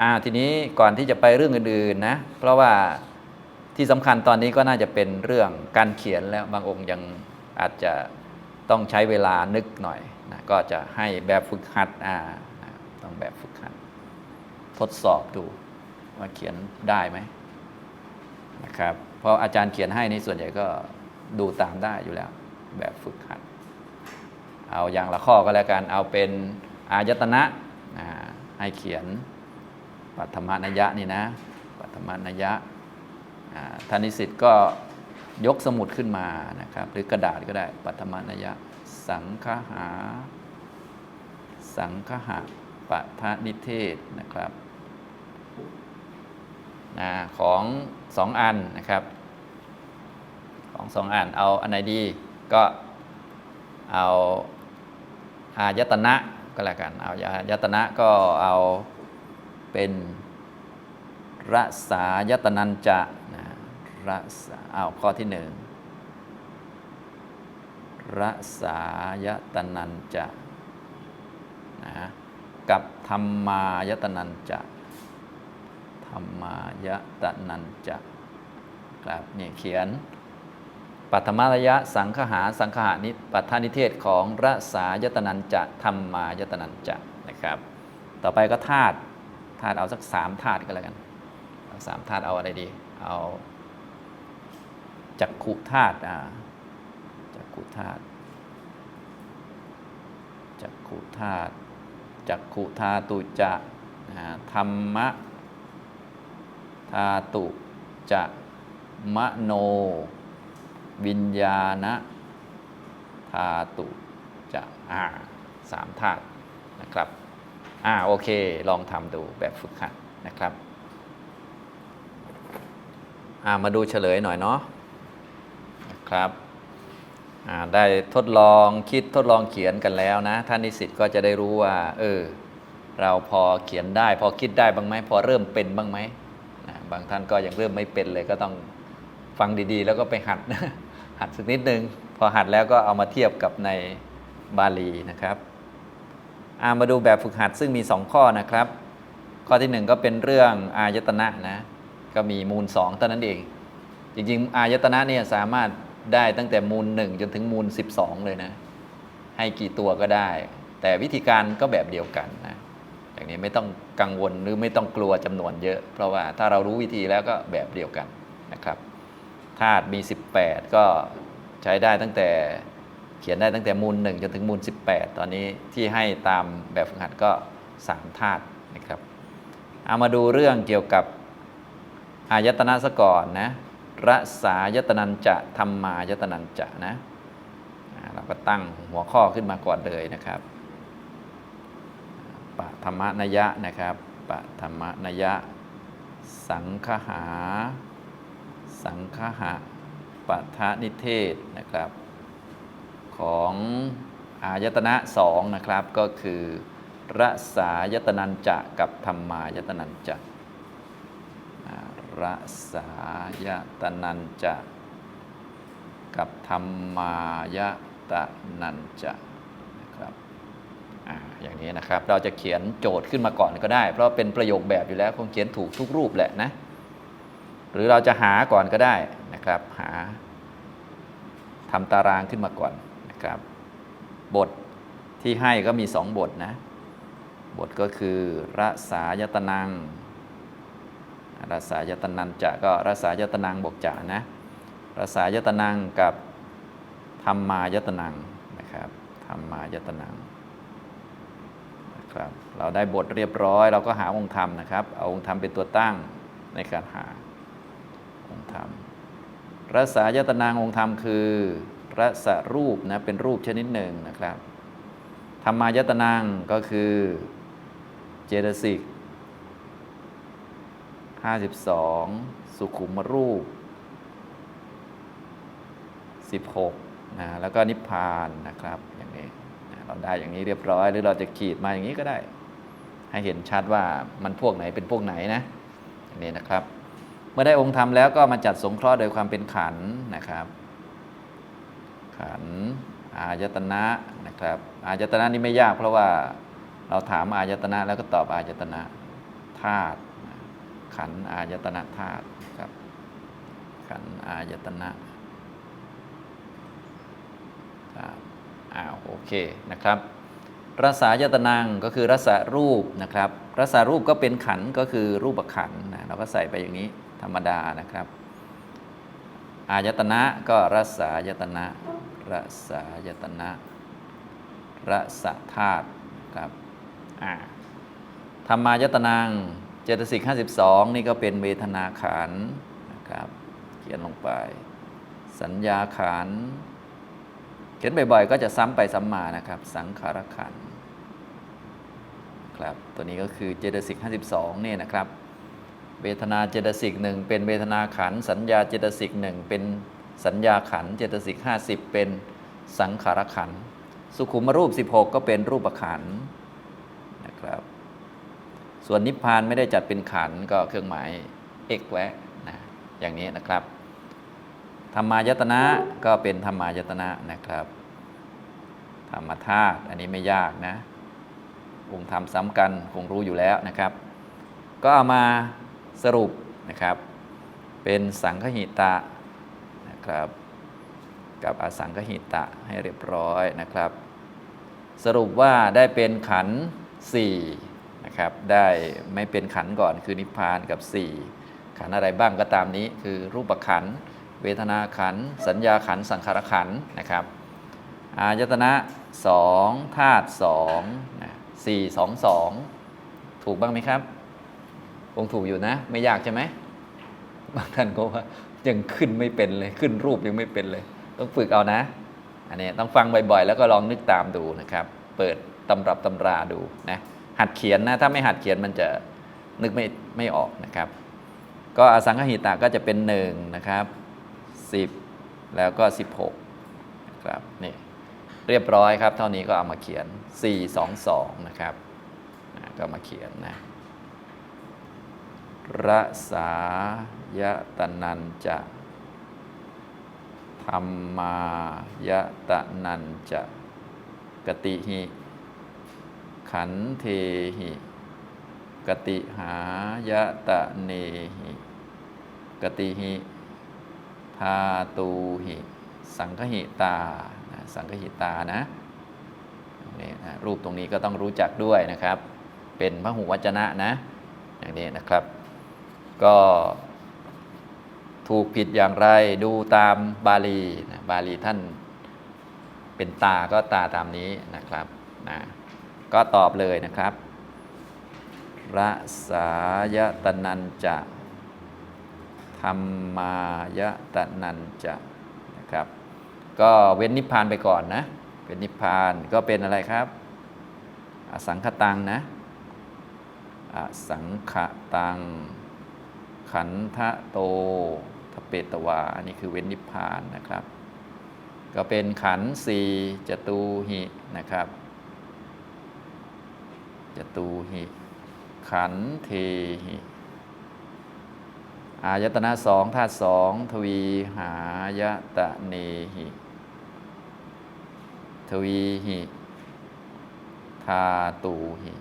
อ่าทีนี้ก่อนที่จะไปเรื่องอื่นๆนะเพราะว่าที่สำคัญตอนนี้ก็น่าจะเป็นเรื่องการเขียนแล้วบางองค์ยังอาจจะต้องใช้เวลานึกหน่อยนะก็จะให้แบบฝึกหัดอ่าต้องแบบฝึกหัด ทดสอบดูว่าเขียนได้ไหมนะครับเพราะอาจารย์เขียนให้นี่ส่วนใหญ่ก็ดูตามได้อยู่แล้ว แบบฝึกหัด เอาอย่างละข้อก็แล้วกันเอาเป็นอายตนะนะให้เขียน ปัทมนยะนี่นะ ปัทมนยะท่านิสิตก็ยกสมุดขึ้นมานะครับ หรือกระดาษก็ได้ ปัทมนยะ สังคหา สังคหะปะทนิเทศนะครับนะของสองอันนะครับ ของสองอันเอาอันไหนดีก็เอาอายตนะก็แล้วกัน เอาอายตนะก็เอา เป็นรสายตนัญจะนะรสาเอาข้อที่หนึ่งรสายตนัญจะนะกับธรรมายตนัญจะธรรมายตนัญจะครับนี่เขียนปัทมารยะสังคหาสังคหานิปัฏฐานิเทศของรสายตนัญจะธรรมายตนัญจะนะครับ ต่อไปก็ธาตุ ธาตุเอาสักสามธาตุก็แล้วกันสามธาตุเอาอะไรดี เอาจักขุธาตุอ่าจักขุธาตุจักขุธาตุจักขุธาตุจะธรรมะธาตุจะมโน วิญญาณธาตุจะอ่าสามธาตุนะครับ อ่าโอเค ลองทำดูแบบฝึกหัดนะครับอ่ามาดูเฉลยหน่อยเนาะนะครับอ่าได้ทดลองคิดทดลองเขียนกันแล้วนะ ท่านนิสิตก็จะได้รู้ว่า เออ เราพอเขียนได้ พอคิดได้บ้างไหมพอเริ่มเป็นบ้างไหมนะบางท่านก็ยังเริ่มไม่เป็นเลยก็ต้องฟังดีๆ แล้วก็ไปหัดหัดสักนิดนึง พอหัดแล้วก็เอามาเทียบกับในบาลีนะครับามาดูแบบฝึกหัดซึ่งมี 2 ข้อนะครับ ข้อที่ 1 ก็เป็นเรื่องอายตนะนะ ก็มีมูล2เท่านั้นเอง จริงๆ อายตนะเนี่ยสามารถได้ตั้งแต่มูล 1 จนถึงมูล 12 เลยนะ ให้กี่ตัวก็ได้ แต่วิธีการก็แบบเดียวกันนะอย่างนี้ไม่ต้องกังวลหรือไม่ต้องกลัวจำนวนเยอะ เพราะว่าถ้าเรารู้วิธีแล้วก็แบบเดียวกันนะครับธาตุมี 18 ก็ใช้ได้ตั้งแต่ เขียนได้ตั้งแต่มูล 1 จนถึงมูล 18 ตอนนี้ที่ให้ตามแบบฝึกหัดก็ 3 ธาตุนะครับเอามาดูเรื่องเกี่ยวกับอายตนะซะก่อนนะรสายตนัญจะธรรมายตนัญจะนะเราก็ตั้งหัวข้อขึ้นมาก่อนเลยนะครับปะธรรมนยะนะครับปะธรรมนยะ สังคหา สังคหะปะทะนิเทศนะครับ ของอายตนะสองนะครับก็คือรสายตนัญจะกับธรรมายตนัญจะรสายตนัญจะกับธรรมายตนัญจะนะครับออย่างนี้นะครับเราจะเขียนโจทย์ขึ้นมาก่อนก็ได้ เพราะเป็นประโยคแบบอยู่แล้วคงเขียนถูกทุกรูปแหละนะหรือเราจะหาก่อนก็ได้นะครับหาทำตารางขึ้นมาก่อน ครับ บทที่ให้ก็มีสองบทนะ บทก็คือรสายตนังรสายตนันจะก็รสายตนังบวกจะนะรสายตนังกับธรรมายตนังนะครับธรรมายตนังนะครับเราได้บทเรียบร้อย เราก็หาองค์ธรรมนะครับ เอาองค์ธรรมเป็นตัวตั้งในการหาองค์ธรรมรสายตนางองค์ธรรมคือ รสรูปนะเป็นรูปชนิดหนึ่งนะครับธรรมายตนางก็คือเจตสิก52 สุขุมรูป 16นะแล้วก็นิพพานนะครับอย่างนี้เราได้อย่างนี้เรียบร้อย หรือเราจะขีดมาอย่างนี้ก็ได้ ให้เห็นชัดว่ามันพวกไหนเป็นพวกไหนนะนี้นะครับ เมื่อได้องค์ธรรมแล้วก็มาจัดสงเคราะห์โดยความเป็นขันนะครับ ขันอายตนะนะครับ อายตนะนี่ไม่ยากเพราะว่าเราถามอายตนะแล้วก็ตอบอายตนะธาตุขันอายตนะธาตุครับ ขันอายตนะธาตุอ้าวโอเคนะครับรสายตนังก็คือรสรูปนะครับรสรูปก็เป็นขันก็คือรูปขันนะเราก็ใส่ไปอย่างนี้ธรรมดานะครับ อายตนะก็รสายตนะ รสายตนะรสธาตุครับอ่าธรรมายตนังเจตสิก52นี่ก็เป็นเวทนาขันนะครับ เขียนลงไป สัญญาขันเขียนบ่อยๆ ก็จะซ้ำไปซ้ำมานะครับ สังขารขันครับตัวนี้ก็คือเจตสิก52นี่นะครับเวทนาเจตสิกหนึ่งเป็นเวทนาขันสัญญาเจตสิกหนึ่งเป็น สัญญาขันเจตสิก50เป็นสังขารขัน สุขุมรูป 16 ก็เป็นรูปขันนะครับ ส่วนนิพพานไม่ได้จัดเป็นขันก็เครื่องหมายเอกแวะนะอย่างนี้นะครับ ธรรมายตนะก็เป็นธรรมายตนะนะครับธรรมธาตุอันนี้ไม่ยากนะองค์ธรรมซ้ำกันคงรู้อยู่แล้วนะครับ ก็เอามาสรุปนะครับ เป็นสังคหิตะ นะครับ กับอสังคหิตะให้เรียบร้อยนะครับ สรุปว่าได้เป็นขันธ์สี่นะครับได้ไม่เป็นขันธ์ก่อนคือนิพพานกับ 4 ขันธ์อะไรบ้างก็ตามนี้ คือรูปขันธ์เวทนาขันธ์สัญญาขันธ์สังขารขันธ์นะครับอายตนะสองธาตุสองนะสี่สองสองถูกบ้างไหมครับ คงถูกอยู่นะ ไม่ยากใช่ไหมบางท่านก็ว่า ยังขึ้นไม่เป็นเลยขึ้นรูปยังไม่เป็นเลย ต้องฝึกเอานะ อันนี้ต้องฟังบ่อยๆ แล้วก็ลองนึกตามดูนะครับ เปิดตำรับตำราดูนะหัดเขียนนะถ้าไม่หัดเขียนมันจะนึกไม่ไม่ออกนะครับ ก็อสังขหิตะก็จะเป็น1นะครับ10แล้วก็16นะครับนี่เรียบร้อยครับ เท่านี้ก็เอามาเขียน 4 2 2 นะครับก็มาเขียนนะ รสายตนันจะธรรมายตนันจะกติหิ ขันเทหิ กติหายตะเนหิ กติหิธาตูหิ สังคหิตา สังคหิตานะนี่นะรูปตรงนี้ก็ต้องรู้จักด้วยนะครับ เป็นพระหูวจนะนะอย่างนี้นะครับ ก็ถูกผิดอย่างไรดูตามบาลีนะบาลีท่านเป็นตาก็ตาตามนี้นะครับนะก็ตอบเลยนะครับระสายตนันจะธรรมายตนันจะนะครับ ก็เว้นนิพพานไปก่อนนะเป็นนิพพานก็เป็นอะไรครับ อสังคตังนะอสังขตัง ขันธะโตทเปตวา อันนี้คือเว้นนิพพานนะครับ ก็เป็นขันสี่จตูหินะครับจตูหิ ขันธ์เทหิอายตนะสองธาตุสองทวีหายตะเนหิทวีหิ ทาตูหิ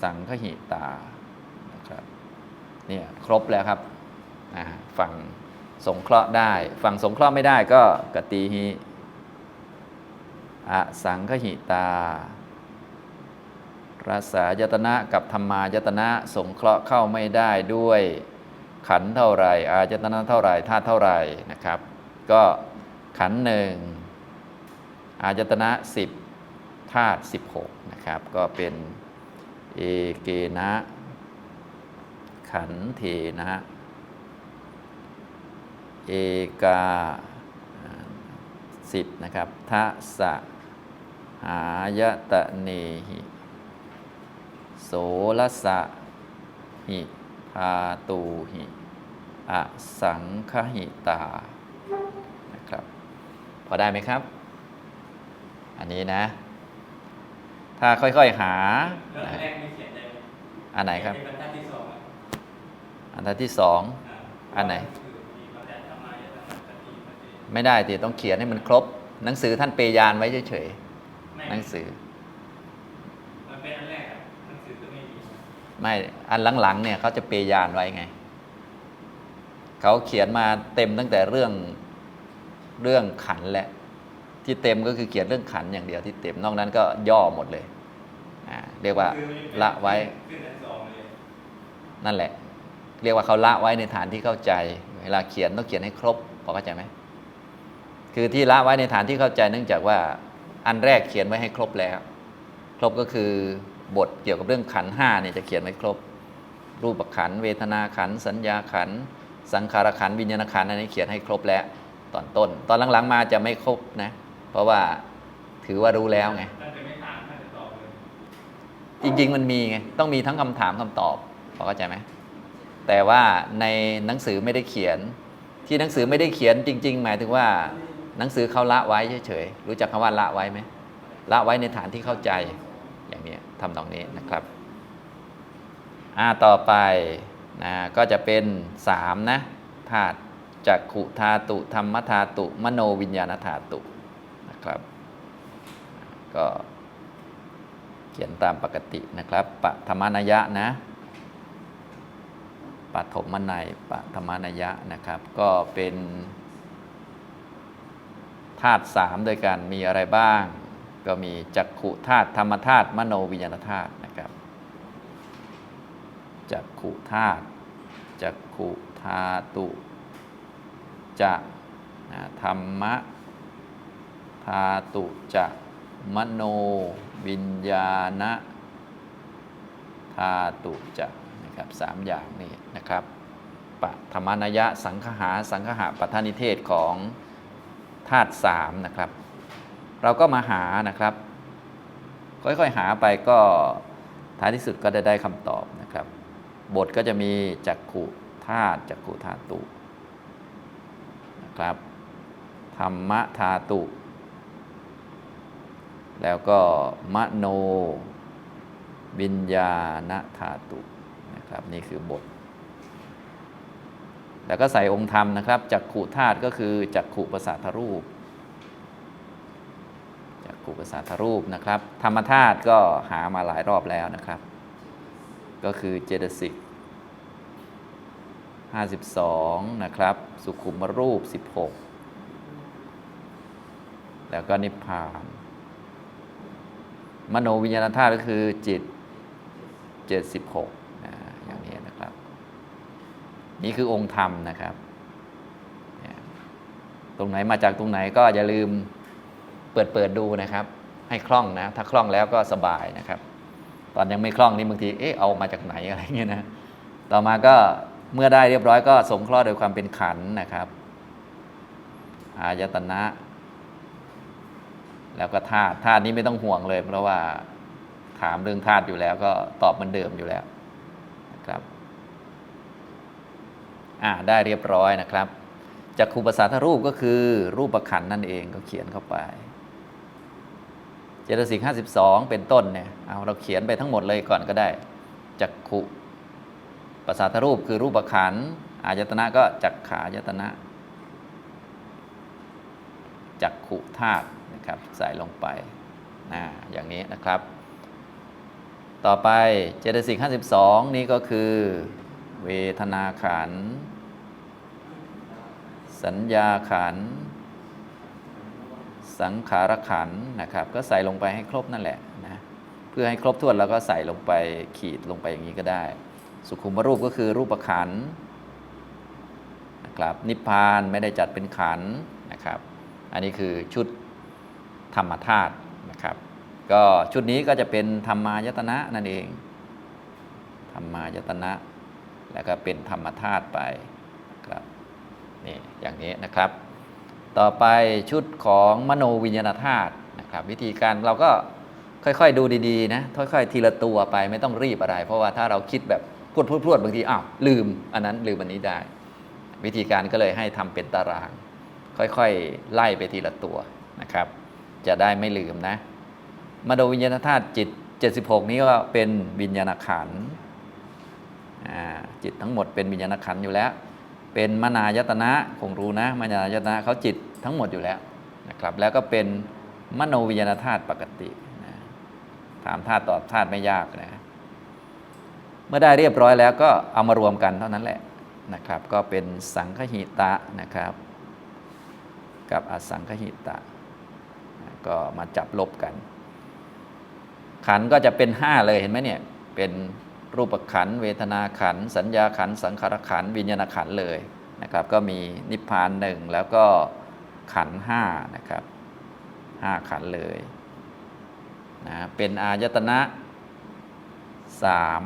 สังคหิตา เนี่ยครบแล้วครับฝั่งสงเคราะห์ได้ ฝั่งสงเคราะห์ไม่ได้ก็กติหิอสังคหิตา รสายตนะกับธรรมายตนะสงเคราะห์เข้าไม่ได้ด้วยขันเท่าไรอายตนะเท่าไรธาตุเท่าไรนะครับ ก็ขันหนึ่งอายตนะสิบธาตุสิบหกนะครับ ก็เป็น เอเกนะ ขันเทนะเอกาสิบนะครับทัสะหายตะเนหิ โสลสะหิพาตูหิอสังคหิตา นะครับ พอได้ไหมครับ อันนี้นะ ถ้าค่อย ๆ หาแล้วอันแรกไม่เขียนได้ไหมอันไหนครับ อันที่สองอันไหน ไม่ได้ติต้องเขียนให้มันครบ หนังสือท่านเปยานไว้เฉยๆหนังสือมันเป็นอันแรกหนังสือก็ไม่มีไม่อันหลังๆเนี่ยเขาจะเปยานไว้ไงเขาเขียนมาเต็มตั้งแต่เรื่องเรื่องขันแหละที่เต็มก็คือเขียนเรื่องขันอย่างเดียวที่เต็มนอกนั้นก็ย่อหมดเลยเรียกว่าละไว้ นั่นแหละ เรียกว่าเขาละไว้ในฐานที่เข้าใจ เวลาเขียนต้องเขียนให้ครบพอเข้าใจไหมคือที่ละไว้ในฐานที่เข้าใจเนื่องจากว่าอันแรกเขียนไว้ให้ครบแล้ว ครบก็คือบทเกี่ยวกับเรื่องขันธ์ห้าเนี่ยจะเขียนไว้ครบ รูปขันธ์เวทนาขันธ์สัญญาขันธ์สังขารขันธ์วิญญาณขันธ์อันนี้เขียนให้ครบแล้ว ตอนต้น ตอนหลังๆมาจะไม่ครบนะ เพราะว่าถือว่ารู้แล้วไงท่านจะไม่ถามท่านจะตอบเลยจริงๆมันมีไงต้องมีทั้งคำถามคำตอบพอเข้าใจไหม แต่ว่าในหนังสือไม่ได้เขียน ที่หนังสือไม่ได้เขียนจริง ๆ หมายถึงว่าหนังสือเขาละไว้เฉยๆรู้จักคำว่าละไว้ไหมละไว้ในฐานที่เข้าใจอย่างนี้ทำตรงนี้นะครับอ่าต่อไปนะก็จะเป็นสามนะธาตุจักขุธาตุธรรมธาตุมโนวิญญาณธาตุนะครับ ก็เขียนตามปกตินะครับปฐมนยะนะ ปฐมนัยปฐมนยะนะครับ ก็เป็นธาตุสามด้วยกันมีอะไรบ้าง ก็มีจักขุธาตุธรรมธาตุมโนวิญญาณธาตุนะครับจักขุธาตุจักขุธาตุจะธรรมะธาตุจะมโนวิญญาณธาตุจะนะ ครับสามอย่างนี้นะครับปธรรมนยะสังคหาสังคหะปัทานิเทศของธาตุสามนะครับ เราก็มาหานะครับ ค่อยๆหาไปก็ท้ายที่สุดก็ได้ได้คำตอบนะครับ บทก็จะมีจักขุธาตุจักขุธาตุนะครับธรรมธาตุ แล้วก็มโนวิญญาณธาตุ นะครับนี่คือบท แล้วก็ใส่องค์ธรรมนะครับจักขุธาตุก็คือจักขุประสาทรูปจักขุประสาทรูปนะครับ ธรรมธาตุก็หามาหลายรอบแล้วนะครับ ก็คือเจตสิก52 นะครับ สุขุมรูป 16 แล้วก็นิพพาน มโนวิญญาณธาตุก็คือจิต 76นะอย่างนี้นะครับ นี่คือองค์ธรรมนะครับ ตรงไหนมาจากตรงไหนก็อย่าลืมเปิดเปิดดูนะครับ ให้คล่องนะ ถ้าคล่องแล้วก็สบายนะครับ ตอนยังไม่คล่องนี่บางที เอ๊ะ เอามาจากไหนอะไรเงี้ยนะ ต่อมาก็เมื่อได้เรียบร้อยก็สงเคราะห์โดยความเป็นขันนะครับ อายตนะ แล้วก็ธาตุ ธาตุนี้ไม่ต้องห่วงเลย เพราะว่าถามเรื่องธาตุอยู่แล้วก็ตอบเหมือนเดิมอยู่แล้วนะครับ อ่าได้เรียบร้อยนะครับจากครูภาษาทรูปก็คือรูปประขันนั่นเองก็เขียนเข้าไปเจตสิกห้าสิบสองเป็นต้นเนี่ยเอาเราเขียนไปทั้งหมดเลยก่อนก็ได้จักขุภาษาทรูปคือรูปประขันอายตนะก็จักขายตนะจักขุธาตุนะครับใส่ลงไปนะอย่างนี้นะครับ ต่อไปเจตสิก52นี้ก็คือ เวทนาขัน สัญญาขัน สังขารขันนะครับ ก็ใส่ลงไปให้ครบนั่นแหละนะเพื่อให้ครบถ้วนเราก็ใส่ลงไปขีดลงไปอย่างนี้ก็ได้ สุขุมรูปก็คือรูปขันนะครับนิพพานไม่ได้จัดเป็นขันนะครับ อันนี้คือชุดธรรมธาตุนะครับก็ชุดนี้ก็จะเป็นธรรมายตนะนั่นเอง ธรรมายตนะ แล้วก็เป็นธรรมธาตุไปครับนี่อย่างนี้นะครับ ต่อไปชุดของมโนวิญญาณธาตุนะครับ วิธีการเราก็ค่อยๆดูดีๆนะค่อยๆทีละตัวไปไม่ต้องรีบอะไร เพราะว่าถ้าเราคิดแบบพรวดพรวดๆบางทีอ้าวลืม อันนั้นลืมอันนี้ได้ วิธีการก็เลยให้ทำเป็นตาราง ค่อยๆไล่ไปทีละตัวนะครับ จะได้ไม่ลืมนะมโนวิญญาณธาตุจิต 76 นี้ก็เป็นวิญญาณขันธ์ จิตทั้งหมดเป็นวิญญาณขันธ์อยู่แล้ว เป็นมนายตนะคงรู้นะมนายตนะเขาจิตทั้งหมดอยู่แล้วนะครับ แล้วก็เป็นมโนวิญญาณธาตุปกตินะถามธาตุตอบธาตุไม่ยากนะเมื่อได้เรียบร้อยแล้วก็เอามารวมกันเท่านั้นแหละนะครับ ก็เป็นสังคหิตะนะครับ กับอสังคหิตะ ก็มาจับลบกัน ขันก็จะเป็น 5 เลยเห็นไหมเนี่ยเป็น รูปขันเวทนาขันสัญญาขันสังขารขันวิญญาณขันเลยนะครับก็มีนิพพานหนึ่งแล้วก็ขันห้านะครับห้าขันเลยนะเป็นอายตนะสาม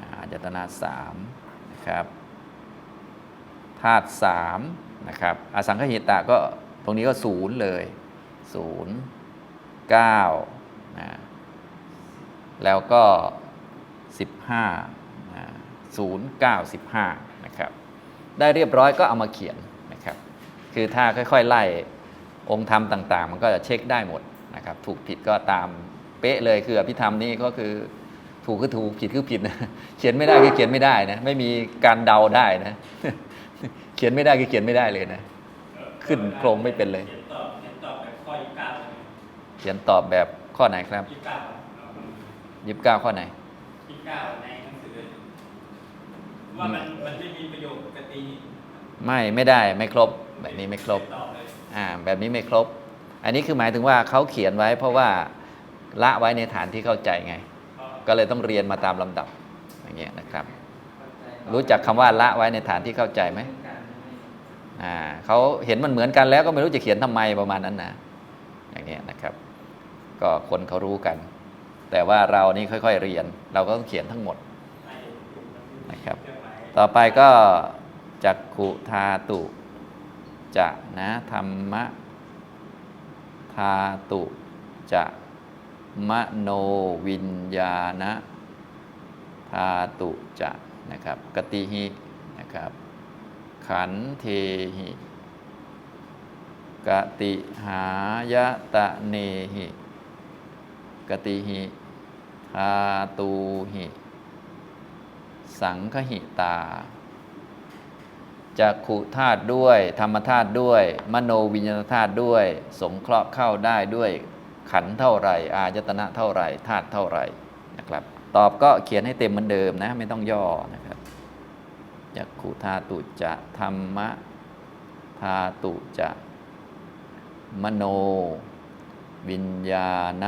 อายตนะสามนะครับธาตุสามนะครับอสังขหิตะก็ตรงนี้ก็ศูนย์เลยศูนย์เก้านะแล้วก็ 15นะ0 9 15นะครับได้เรียบร้อยก็เอามาเขียนนะครับคือถ้าค่อยๆไล่องค์ธรรมต่าง ๆ มันก็จะเช็คได้หมดนะครับถูกผิดก็ตามเป๊ะเลยคืออภิธรรมนี่ก็คือถูกคือถูกผิดคือผิดนะเขียนไม่ได้คือเขียนไม่ได้นะไม่มีการเดาได้นะ เขียนไม่ได้คือเขียนไม่ได้เลยนะ ขึ้นโครงไม่เป็นเลย เขียนตอบเขียนตอบแบบข้อยี่สิบเก้าใช่ไหมเขียนตอบแบบข้อไหนครับยี่สิบเก้ายิบเก้าข้อไหน ยี่สิบเก้าในหนังสือ ว่ามันมันจะมีประโยคปกติไม่ไม่ได้ไม่ครบแบบนี้ไม่ครบเขียนตอบเลยอ่าแบบนี้ไม่ครบ อันนี้คือหมายถึงว่าเขาเขียนไว้ เพราะว่าละไว้ในฐานที่เข้าใจไงก็เลยต้องเรียนมาตามลำดับอย่างเงี้ยนะครับ รู้จักคำว่าละไว้ในฐานที่เข้าใจไหมอ่าเขาเห็นมันเหมือนกันแล้วก็ไม่รู้จะเขียนทำไมประมาณนั้นนะอย่างเงี้ยนะครับ ก็คนเขารู้กัน แต่ว่าเรานี่ค่อยๆเรียน เราก็ต้องเขียนทั้งหมดนะครับ ต่อไปก็จักขุทาตุจะนะธรรมะทาตุจะมโนวิญญาณทาตุจะนะครับกติหินะครับ ขันเทหิกติหายะตะเนหิ กติหิทาตูหิ สังคหิตาจักขุธาตุด้วย ธรรมธาตุด้วย มโนวิญญาณธาตุด้วย สงเคราะห์เข้าได้ด้วย ขันเท่าไรอายตนะเท่าไรธาตุเท่าไรนะครับ ตอบก็เขียนให้เต็มเหมือนเดิมนะ ไม่ต้องย่อนะครับจักขุธาตุจะธรรมะธาตุจะ มโน วิญญาณ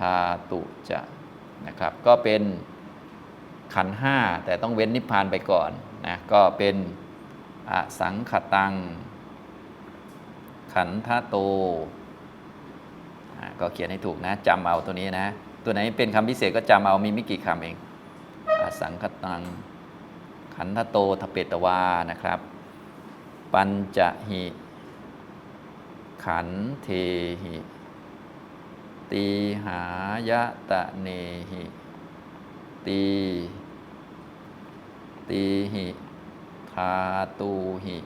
ธาตุจะนะครับ ก็เป็นขันห้าแต่ต้องเว้นนิพพานไปก่อนนะก็เป็นอสังขตัง ขันธโตก็เขียนให้ถูกนะจำเอาตัวนี้นะ ตัวไหนเป็นคำพิเศษก็จำเอามีไม่กี่คำเองอสังขตัง ขันธโตทเปตวานะครับ ปัญจหิ ขันเทหิ ตีหายะตะเนหิ ตี ตีหิทาตูหิ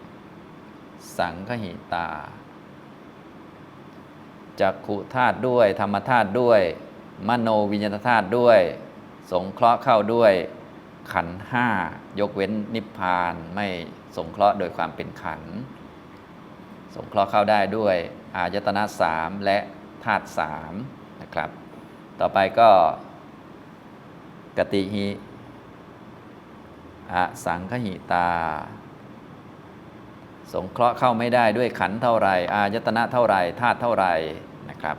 สังคหิตา จักขุธาตุด้วย ธรรมธาตุด้วย มโนวิญญาณธาตุด้วย สงเคราะห์เข้าด้วย ขันห้ายกเว้นนิพพานไม่สงเคราะห์โดยความเป็นขัน สงเคราะห์เข้าได้ด้วย อายตนะสามและ ธาตุสามนะครับ ต่อไปก็กติหิอสังคหิตา สงเคราะห์เข้าไม่ได้ด้วยขันเท่าไรอายตนะเท่าไรธาตุเท่าไรนะครับ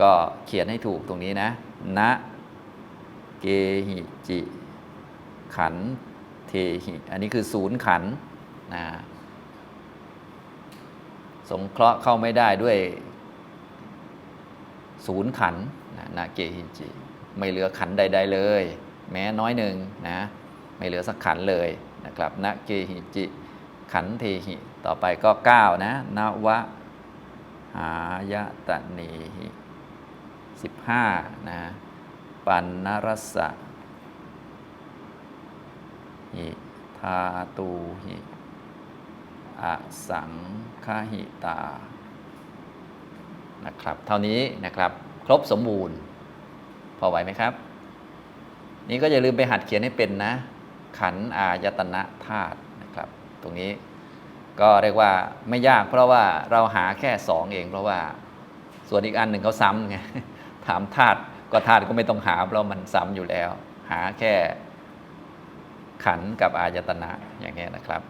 ก็เขียนให้ถูกตรงนี้นะณเกหิจิ ขันเทหิ อันนี้คือศูนย์ขันนะสงเคราะห์เข้าไม่ได้ด้วย ศูนย์ขันนะนาเกหิจิ ไม่เหลือขันใด ๆ เลย แม้น้อยหนึ่งนะไม่เหลือสักขันเลยนะครับนาเกหิจิ ขันเทหิ ต่อไปก็ 9 นะนวะหายะตะเนหิ15นะปันนรสสะหิทาตูหิอสังคหิตา นะครับ เท่านี้นะครับครบสมบูรณ์ พอไหวไหมครับ นี่ก็อย่าลืมไปหัดเขียนให้เป็นนะ ขันอายตนะธาตุนะครับ ตรงนี้ก็เรียกว่าไม่ยากเพราะว่าเราหาแค่สองเอง เพราะว่าส่วนอีกอันหนึ่งเขาซ้ำไงถามธาตุก็ธาตุก็ไม่ต้องหาเพราะมันซ้ำอยู่แล้ว หาแค่ขันกับอายตนะอย่างเงี้ยนะครับ